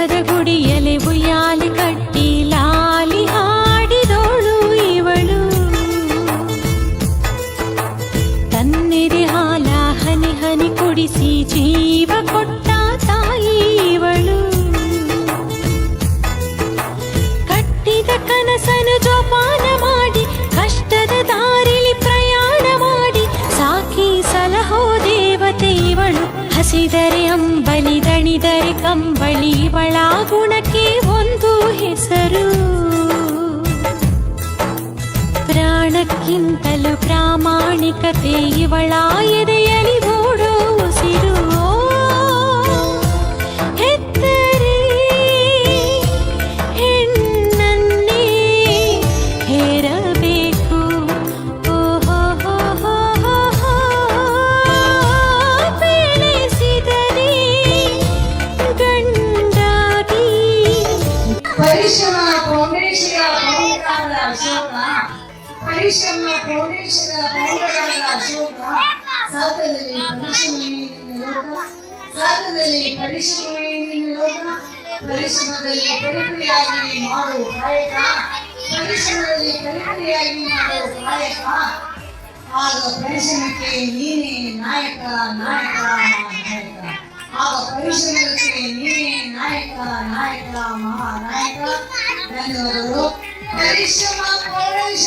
ಹರ ಗುಡಿ ಎಲೆ ಬುಯಾಲಿ ಕಟ್ಟಿ ಲಾಲಿ ಹಾಡಿದೋಳು ಇವಳು ತನ್ನೆದೆ ಹಾಲ ಹನಿ ಹನಿ ಕುಡಿಸಿ ಜೀ ಹಸಿದರೆ ಅಂಬಲಿ ದಣಿದರೆ ಕಂಬಳಿ ಬಳ ಗುಣಕ್ಕೆ ಒಂದು ಹೆಸರು ಪ್ರಾಣಕ್ಕಿಂತಲೂ ಪ್ರಾಮಾಣಿಕತೆ ಇವಳ foundation founder Ashoka. Parishrama foundation founder Ashoka. ಸಾಧದಲ್ಲಿ ಪರಿಶ್ರಮವೇ ನಿನ್ನ ಪರಿಶ್ರಮದಲ್ಲಿ ಪರಿಪರಿಯಾಗಿ ಮಾಡು ಕಾಯಕ. ಪರಿಶ್ರಮದಲ್ಲಿ ಪರಿಪರಿಯಾಗಿ ಮಾಡು ಕಾಯಕ. ಆಗ ಪರಿಶ್ರಮಕ್ಕೆ ನೀನೇ ನಾಯಕ ನಾಯಕ ನಾಯಕ. ಆಗ ಪರಿಶ್ರಮಕ್ಕೆ ನೀನೇ ನಾಯಕ ನಾಯಕ, ಮಹಾನಾಯಕ. ధన్యవాదాలు పరిశ్రమ పౌరుష